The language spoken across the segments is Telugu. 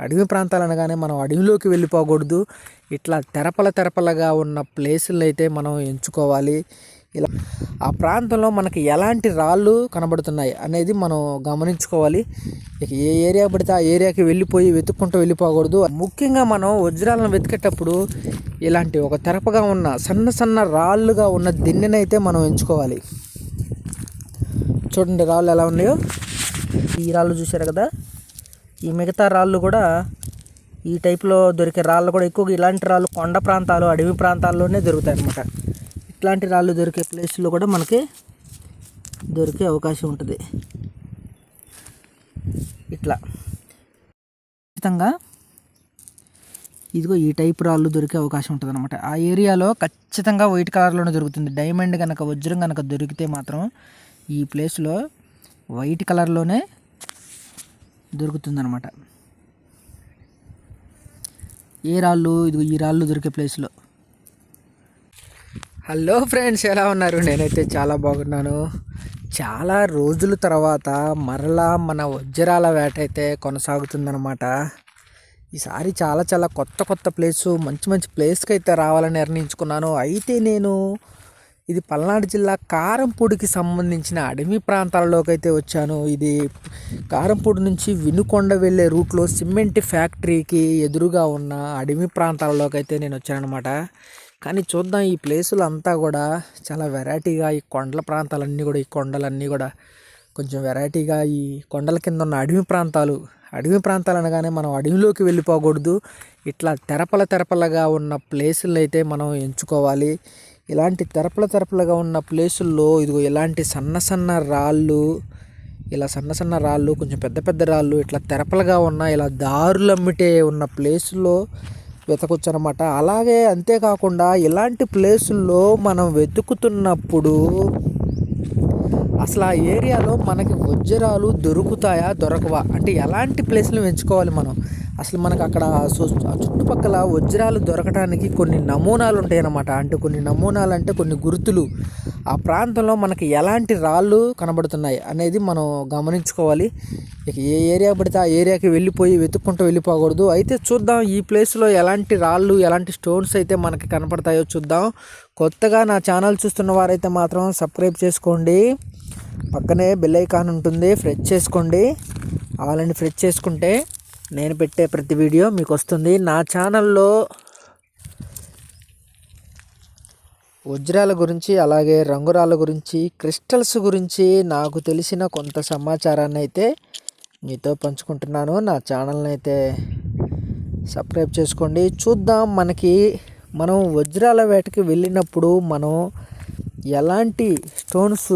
అడవి ప్రాంతాలు అనగానే మనం అడవిలోకి వెళ్ళిపోకూడదు. ఇట్లా తెరపల తెరపలగా ఉన్న ప్లేసులు అయితే మనం ఎంచుకోవాలి. ఇలా ఆ ప్రాంతంలో మనకి ఎలాంటి రాళ్ళు కనబడుతున్నాయి అనేది మనం గమనించుకోవాలి. ఇక ఏ ఏరియా పడితే ఆ ఏరియాకి వెళ్ళిపోయి వెతుక్కుంటూ వెళ్ళిపోకూడదు. ముఖ్యంగా మనం వజ్రాలను వెతికేటప్పుడు ఇలాంటి ఒక తెరపగా ఉన్న సన్న సన్న రాళ్ళుగా ఉన్న దిన్నెనైతే మనం ఎంచుకోవాలి. చూడండి రాళ్ళు ఎలా ఉన్నాయో. ఈ రాళ్ళు చూశారు కదా? ఈ మిగతా రాళ్ళు కూడా ఈ టైప్లో దొరికే రాళ్ళు కూడా ఎక్కువగా ఇలాంటి రాళ్ళు కొండ ప్రాంతాలు అడవి ప్రాంతాల్లోనే దొరుకుతాయి అన్నమాట. ఇట్లాంటి రాళ్ళు దొరికే ప్లేస్లో కూడా మనకి దొరికే అవకాశం ఉంటుంది. ఇట్లా. ఖచ్చితంగా ఇదిగో ఈ టైప్ రాళ్ళు దొరికే అవకాశం ఉంటుంది అనమాట ఆ ఏరియాలో ఖచ్చితంగా వైట్ కలర్లోనే దొరుకుతుంది. డైమండ్ కనుక వజ్రం కనుక దొరికితే మాత్రం ఈ ప్లేస్లో వైట్ కలర్లోనే దొరుకుతుందనమాట ఏ రాళ్ళు? ఇదిగో ఈ రాళ్ళు దొరికే ప్లేస్లో. హలో ఫ్రెండ్స్ ఎలా ఉన్నారు? నేనైతే చాలా బాగున్నాను. చాలా రోజుల తర్వాత మరలా మన వజ్రాల వేట అయితే కొనసాగుతుందనమాట ఈసారి చాలా చాలా కొత్త కొత్త ప్లేసు మంచి మంచి ప్లేస్కి అయితే రావాలని నిర్ణయించుకున్నాను. అయితే నేను ఇది పల్నాడు జిల్లా కారంపూడికి సంబంధించిన అడవి ప్రాంతాలలోకి అయితే వచ్చాను. ఇది కారంపూడి నుంచి వినుకొండ వెళ్ళే రూట్లో సిమెంట్ ఫ్యాక్టరీకి ఎదురుగా ఉన్న అడవి ప్రాంతాలలోకి అయితే నేను వచ్చానమాట కానీ చూద్దాం ఈ ప్లేసులు అంతా కూడా చాలా వెరైటీగా ఈ కొండల ప్రాంతాలన్నీ కూడా ఈ కొండలన్నీ కూడా కొంచెం వెరైటీగా ఈ కొండల కింద ఉన్న అడవి ప్రాంతాలు అడవి ప్రాంతాలు అనగానే మనం అడవిలోకి వెళ్ళిపోకూడదు. ఇట్లా తెరపల తెరపలగా ఉన్న ప్లేసులు అయితే మనం ఎంచుకోవాలి. ఇలాంటి తెరపల తెరపలుగా ఉన్న ప్లేసుల్లో ఇదిగో ఇలాంటి సన్న సన్న రాళ్ళు ఇలా సన్న సన్న రాళ్ళు కొంచెం పెద్ద పెద్ద రాళ్ళు ఇట్లా తెరపలుగా ఉన్న ఇలా దారులు అమ్మిటే ఉన్న ప్లేసుల్లో వెతకొచ్చు అనమాట అలాగే అంతేకాకుండా ఇలాంటి ప్లేసుల్లో మనం వెతుకుతున్నప్పుడు అసలు ఆ ఏరియాలో మనకి వజ్రాలు దొరుకుతాయా దొరకవా? అంటే ఎలాంటి ప్లేస్లు ఎంచుకోవాలి మనం? అసలు మనకు అక్కడ చుట్టుపక్కల వజ్రాలు దొరకడానికి కొన్ని నమూనాలు ఉంటాయన్నమాట. అంటే కొన్ని నమూనాలు అంటే కొన్ని గుర్తులు. ఆ ప్రాంతంలో మనకి ఎలాంటి రాళ్ళు కనబడుతున్నాయి అనేది మనం గమనించుకోవాలి. ఇక ఏ ఏరియా పడితే ఆ ఏరియాకి వెళ్ళిపోయి వెతుక్కుంటూ వెళ్ళిపోకూడదు. అయితే చూద్దాం ఈ ప్లేస్లో ఎలాంటి రాళ్ళు ఎలాంటి స్టోన్స్ అయితే మనకి కనపడతాయో చూద్దాం. కొత్తగా నా ఛానల్ చూస్తున్న వారైతే మాత్రం సబ్స్క్రైబ్ చేసుకోండి. పక్కనే బెల్ ఐకాన్ ఉంటుంది ఫ్రెష్ చేసుకోండి. ఆల్రెడీ ఫ్రెష్ చేసుకుంటే నేను పెట్టే ప్రతి వీడియో మీకు వస్తుంది నా ఛానల్లో వజ్రాల గురించి అలాగే రంగురాల గురించి క్రిస్టల్స్ గురించి నాకు తెలిసిన కొంత సమాచారాన్ని అయితే మీతో పంచుకుంటున్నాను. నా ఛానల్ని అయితే సబ్స్క్రైబ్ చేసుకోండి. చూద్దాం మనకి మనం వజ్రాల వేటకి వెళ్ళినప్పుడు మనం ఎలాంటి స్టోన్స్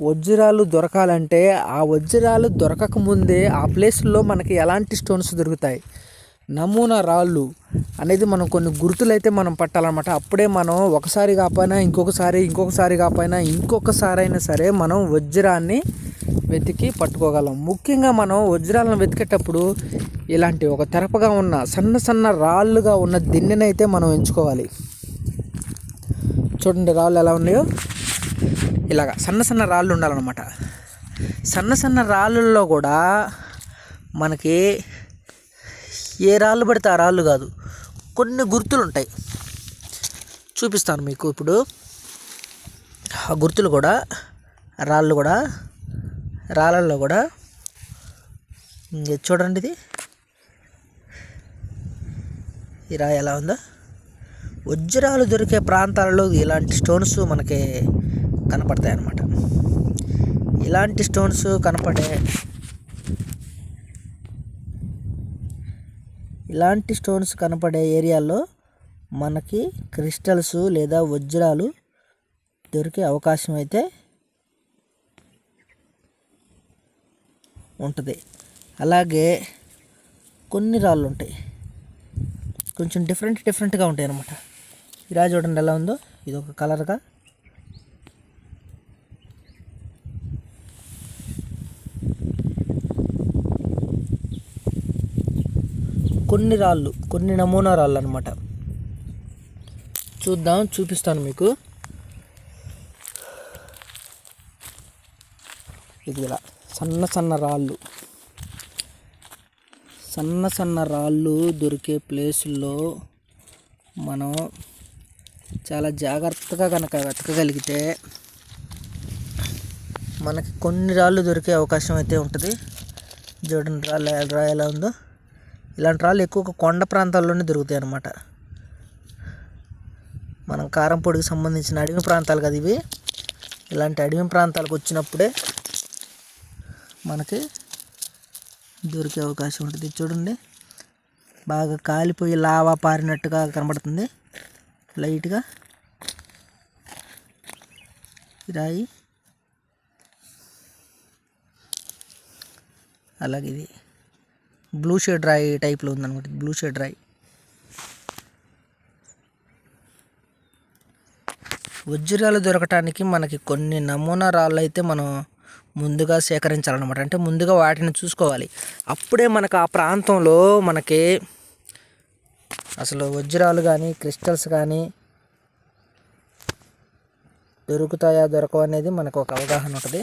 వజ్రాలు దొరకాలంటే ఆ వజ్రాలు దొరకకముందే ఆ ప్లేస్లో మనకి ఎలాంటి స్టోన్స్ దొరుకుతాయి? నమూనా రాళ్ళు అనేది మనం కొన్ని గుర్తులైతే మనం పట్టాలన్నమాట. అప్పుడే మనం ఒకసారి కాకపోయినా ఇంకొకసారి ఇంకొకసారి కాకపోయినా ఇంకొకసారి అయినా సరే మనం వజ్రాన్ని వెతికి పట్టుకోగలం. ముఖ్యంగా మనం వజ్రాలను వెతికేటప్పుడు ఇలాంటి ఒక తెరపగా ఉన్న సన్న సన్న రాళ్ళుగా ఉన్న దిన్నెనైతే మనం ఎంచుకోవాలి. చూడండి రాళ్ళు ఎలా ఉన్నాయో. ఇలాగ సన్న సన్న రాళ్ళు ఉండాలన్నమాట. సన్న సన్న రాళ్ళల్లో కూడా మనకి ఏ రాళ్ళు పడితే ఆ రాళ్ళు కాదు కొన్ని గుర్తులు ఉంటాయి చూపిస్తాను మీకు ఇప్పుడు. ఆ గుర్తులు కూడా రాళ్ళు కూడా రాళ్ళల్లో కూడా. చూడండి ఇది. ఈ రాయి ఎలా ఉందో. వజ్రాలు దొరికే ప్రాంతాలలో ఇలాంటి స్టోన్స్ మనకి కనపడతాయి అన్నమాట ఇలాంటి స్టోన్స్ కనపడే ఇలాంటి స్టోన్స్ కనపడే ఏరియాలో మనకి క్రిస్టల్స్ లేదా వజ్రాలు దొరికే అవకాశం అయితే ఉంటుంది. అలాగే కొన్ని రాళ్ళు ఉంటాయి. కొంచెం డిఫరెంట్ డిఫరెంట్గా ఉంటాయి అన్నమాట ఈ రాజు చూడండి ఎలా ఉందో ఇది ఒక కలర్గా కొన్ని రాళ్ళు కొన్ని నమూనా రాళ్ళు అనమాట చూద్దాం చూపిస్తాను మీకు. ఇది ఇలా సన్న సన్న రాళ్ళు. సన్న సన్న రాళ్ళు దొరికే ప్లేసుల్లో మనం చాలా జాగ్రత్తగా కనుక వెతకగలిగితే మనకి కొన్ని రాళ్ళు దొరికే అవకాశం అయితే ఉంటుంది. చూడండి రాళ్ళు ఎలా ఎలా ఉందో. ఇలాంటి రాళ్ళు ఎక్కువగా కొండ ప్రాంతాల్లోనే దొరుకుతాయి అన్నమాట. మనం కారం పొడికి సంబంధించిన అడవి ప్రాంతాలు కదా ఇవి. ఇలాంటి అడవి ప్రాంతాలకు వచ్చినప్పుడే మనకి దొరికే అవకాశం ఉంటుంది. చూడండి. బాగా కాలిపోయి లావా పారినట్టుగా కనబడుతుంది. లైట్గా. రాయి. అలాగే ఇది. బ్లూ షేడ్ రాయి టైప్లో ఉందనమాట బ్లూ షేడ్ రాయి వజ్రాలు దొరకటానికి మనకి కొన్ని నమూనా రాళ్ళు అయితే మనం ముందుగా సేకరించాలన్నమాట. అంటే ముందుగా వాటిని చూసుకోవాలి. అప్పుడే మనకు ఆ ప్రాంతంలో మనకి అసలు వజ్రాలు కానీ క్రిస్టల్స్ కానీ దొరుకుతాయా దొరకవు అనేది మనకు ఒక అవగాహన ఉంటుంది.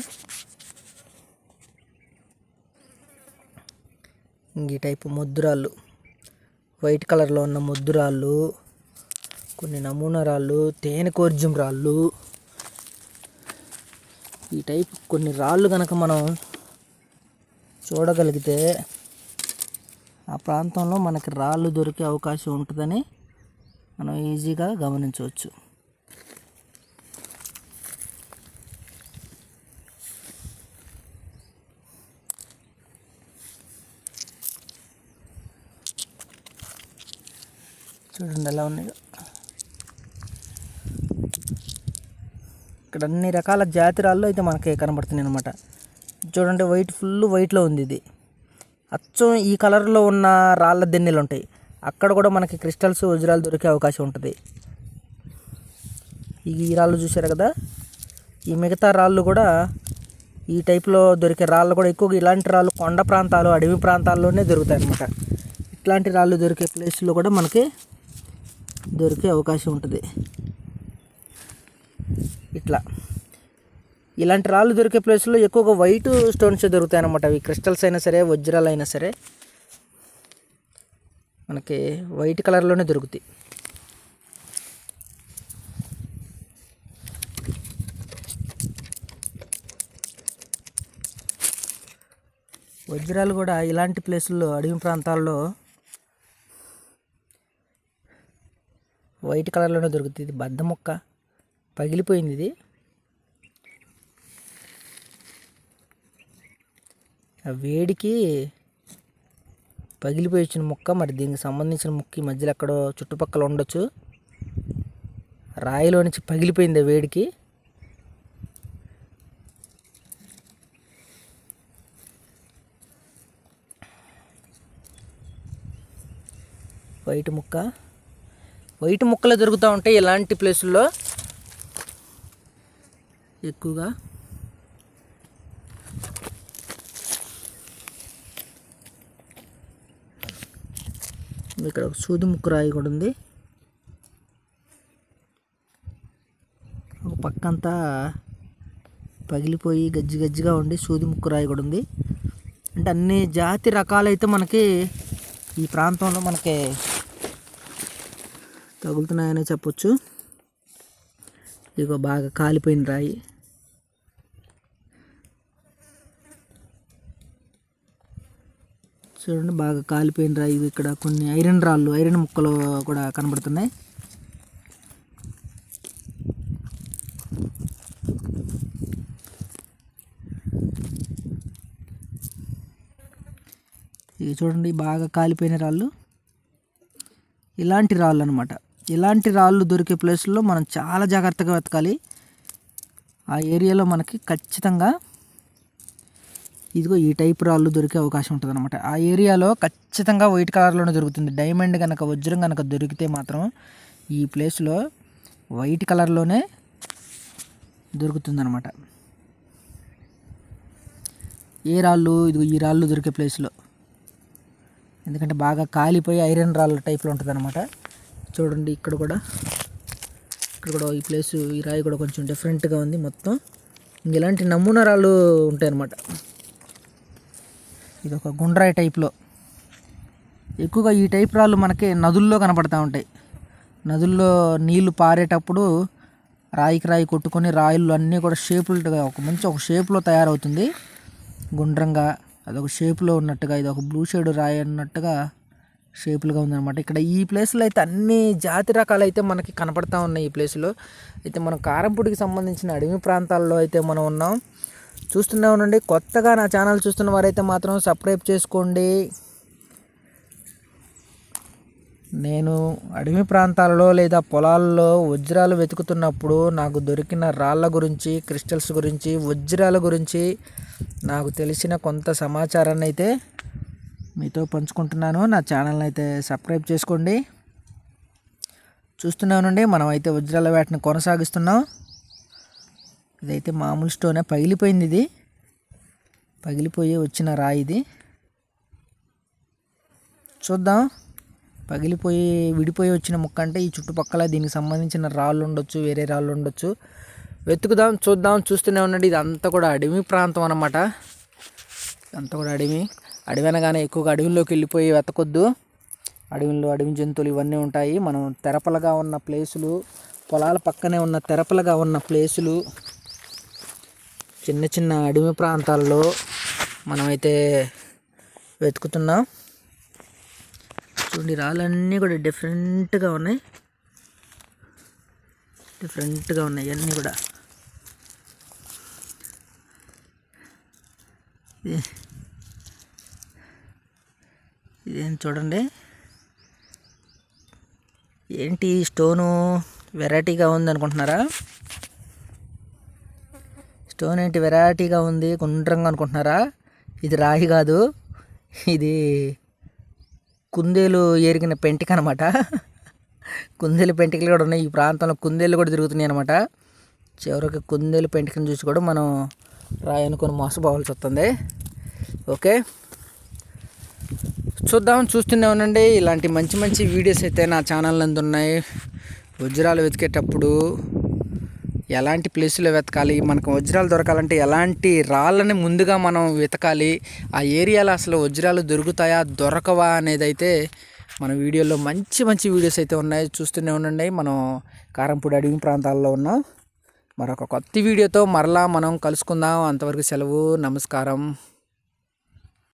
ఈ టైపు ముద్దురాళ్ళు వైట్ కలర్లో ఉన్న ముద్దురాళ్ళు కొన్ని నమూనా రాళ్ళు తేనె కోర్జం రాళ్ళు. ఈ టైప్ కొన్ని రాళ్ళు కనుక మనం చూడగలిగితే ఆ ప్రాంతంలో మనకి రాళ్ళు దొరికే అవకాశం ఉంటుందని మనం ఈజీగా గమనించవచ్చు. చూడండి ఎలా ఉన్నాయో. ఇక్కడ అన్ని రకాల జాతి రాళ్ళు అయితే మనకి కనబడుతున్నాయి అనమాట చూడండి వైట్ ఫుల్ వైట్లో ఉంది ఇది. అచ్చం ఈ కలర్లో ఉన్న రాళ్ళ దిన్నెలు ఉంటాయి. అక్కడ కూడా మనకి క్రిస్టల్స్ వజ్రాలు దొరికే అవకాశం ఉంటుంది. ఈ రాళ్ళు చూశారు కదా? ఈ మిగతా రాళ్ళు కూడా ఈ టైప్లో దొరికే రాళ్ళు కూడా ఎక్కువగా ఇలాంటి రాళ్ళు కొండ ప్రాంతాలు అడవి ప్రాంతాల్లోనే దొరుకుతాయి అన్నమాట. ఇట్లాంటి రాళ్ళు దొరికే ప్లేస్లో కూడా మనకి దొరికే అవకాశం ఉంటుంది. ఇట్లా. ఇలాంటి రాళ్ళు దొరికే ప్లేస్లో ఎక్కువగా వైట్ స్టోన్స్ దొరుకుతాయి అన్నమాట అవి క్రిస్టల్స్ అయినా సరే వజ్రాలు అయినా సరే మనకి వైట్ కలర్లోనే దొరుకుతాయి. వజ్రాలు కూడా ఇలాంటి ప్లేసుల్లో అడవి ప్రాంతాల్లో వైట్ కలర్లోనే దొరుకుతుంది. బద్ద మొక్క. పగిలిపోయింది ఇది. ఆ వేడికి పగిలిపోయి వచ్చిన ముక్క మరి దీనికి సంబంధించిన ముక్క ఈ మధ్యలో ఎక్కడో చుట్టుపక్కల ఉండొచ్చు. రాయిలో నుంచి పగిలిపోయింది ఆ వేడికి. వైట్ ముక్క. వైట్ ముక్కలు దొరుకుతూ ఉంటాయి ఇలాంటి ప్లేసుల్లో. ఎక్కువగా. ఇక్కడ ఒక సూది ముక్కు రాయి కూడా ఉంది. ఒక పక్కంతా పగిలిపోయి గజ్జి గజ్జిగా ఉండి సూది ముక్కు రాయి కూడా ఉంది. అంటే అన్ని జాతి రకాలైతే మనకి ఈ ప్రాంతంలో మనకి తగులుతున్నాయనే చెప్పొచ్చు. ఇగో బాగా కాలిపోయిన రాయి. చూడండి బాగా కాలిపోయిన రాయి ఇవి ఇక్కడ కొన్ని ఐరన్ రాళ్ళు ఐరన్ ముక్కలు కూడా కనబడుతున్నాయి. ఇవి చూడండి బాగా కాలిపోయిన రాళ్ళు. ఇలాంటి రాళ్ళు అనమాట ఇలాంటి రాళ్ళు దొరికే ప్లేస్లో మనం చాలా జాగ్రత్తగా వెతకాలి. ఆ ఏరియాలో మనకి ఖచ్చితంగా ఇదిగో ఈ టైప్ రాళ్ళు దొరికే అవకాశం ఉంటుంది అనమాట ఆ ఏరియాలో ఖచ్చితంగా వైట్ కలర్లోనే దొరుకుతుంది. డైమండ్ కనుక వజ్రం కనుక దొరికితే మాత్రం ఈ ప్లేస్లో వైట్ కలర్లోనే దొరుకుతుంది అనమాట ఏ రాళ్ళు ఇదిగో ఈ రాళ్ళు దొరికే ప్లేస్లో. ఎందుకంటే బాగా కాలిపోయి ఐరన్ రాళ్ళ టైప్లో ఉంటుంది అనమాట చూడండి ఇక్కడ కూడా. ఇక్కడ కూడా ఈ ప్లేస్ ఈ రాయి కూడా కొంచెం డిఫరెంట్గా ఉంది మొత్తం. ఇంక ఇలాంటి నమూనా రాళ్ళు ఉంటాయి అన్నమాట ఇది ఒక గుండ్రాయి టైప్లో ఎక్కువగా ఈ టైప్ రాళ్ళు మనకి నదుల్లో కనపడతా ఉంటాయి. నదుల్లో నీళ్ళు పారేటప్పుడు రాయికి రాయి కొట్టుకొని రాయిలు అన్నీ కూడా షేపులుగా ఒక మంచి ఒక షేప్లో తయారవుతుంది. గుండ్రంగా అదొక షేప్లో ఉన్నట్టుగా ఇది ఒక బ్లూ షేడ్ రాయి అన్నట్టుగా షేపులుగా ఉందన్నమాట. ఇక్కడ ఈ ప్లేస్లో అయితే అన్ని జాతి రకాలు అయితే మనకి కనపడతా ఉన్నాయి ఈ ప్లేస్లో. అయితే మనం కారంపూడికి సంబంధించిన అడవి ప్రాంతాల్లో అయితే మనం ఉన్నాం. చూస్తూనే ఉండండి. కొత్తగా నా ఛానల్ చూస్తున్న వారైతే మాత్రం సబ్స్క్రైబ్ చేసుకోండి. నేను అడవి ప్రాంతాలలో లేదా పొలాల్లో వజ్రాలు వెతుకుతున్నప్పుడు నాకు దొరికిన రాళ్ళ గురించి క్రిస్టల్స్ గురించి వజ్రాల గురించి నాకు తెలిసిన కొంత సమాచారాన్ని అయితే మీతో పంచుకుంటున్నాను. నా ఛానల్ని అయితే సబ్స్క్రైబ్ చేసుకోండి. చూస్తున్నానండి మనం అయితే వజ్రాల వేటను కొనసాగిస్తున్నాం. ఇదైతే మామూలు స్టోనే. పగిలిపోయింది ఇది. పగిలిపోయి వచ్చిన రాయి ఇది. చూద్దాం. పగిలిపోయి విడిపోయి వచ్చిన ముక్క అంటే ఈ చుట్టుపక్కల దీనికి సంబంధించిన రాళ్ళు ఉండొచ్చు వేరే రాళ్ళు ఉండొచ్చు. వెతుకుదాం చూద్దాం చూస్తూనే ఉండండి. ఇదంతా కూడా అడవి ప్రాంతం అన్నమాట. అంతా కూడా అడవి. అడవి అనగానే ఎక్కువగా అడవిలోకి వెళ్ళిపోయి వెతకొద్దు. అడవిలో అడవి జంతువులు ఇవన్నీ ఉంటాయి. మనం తెరపలగా ఉన్న ప్లేసులు పొలాల పక్కనే ఉన్న తెరపలగా ఉన్న ప్లేసులు చిన్న చిన్న అడవి ప్రాంతాల్లో మనమైతే వెతుకుతున్నాం. చూడండి రాళ్ళన్నీ కూడా డిఫరెంట్గా ఉన్నాయి. డిఫరెంట్గా ఉన్నాయి అన్నీ కూడా. ఇదేం చూడండి. ఏంటి స్టోను? వెరైటీగా ఉంది అనుకుంటున్నారా స్టోన్ ఏంటి? వెరైటీగా ఉంది గుండ్రంగా అనుకుంటున్నారా? ఇది రాయి కాదు. ఇది కుందేలు ఎరిగిన పెంటిక అనమాట కుందేలు పెంటికలు కూడా ఉన్నాయి. ఈ ప్రాంతంలో కుందేలు కూడా తిరుగుతున్నాయి అనమాట చివరికి కుందేలు పెంటికను చూసి కూడా మనం రాయి అనుకుని మోసపోవాల్సి వస్తుంది. ఓకే? చూద్దాం చూస్తూనే ఉండండి. ఇలాంటి మంచి మంచి వీడియోస్ అయితే నా ఛానల్ నందు ఉన్నాయి. వజ్రాలు వెతికేటప్పుడు ఎలాంటి ప్లేసులో వెతకాలి? మనకు వజ్రాలు దొరకాలంటే ఎలాంటి రాళ్ళని ముందుగా మనం వెతకాలి? ఆ ఏరియాలో అసలు వజ్రాలు దొరుకుతాయా దొరకవా అనేది అయితే మన వీడియోలో మంచి మంచి వీడియోస్ అయితే ఉన్నాయి. చూస్తూనే ఉండండి. మనం కారంపూడి అడవి ప్రాంతాల్లో ఉన్నాం మరొక కొత్త వీడియోతో మరలా మనం కలుసుకుందాం. అంతవరకు సెలవు నమస్కారం.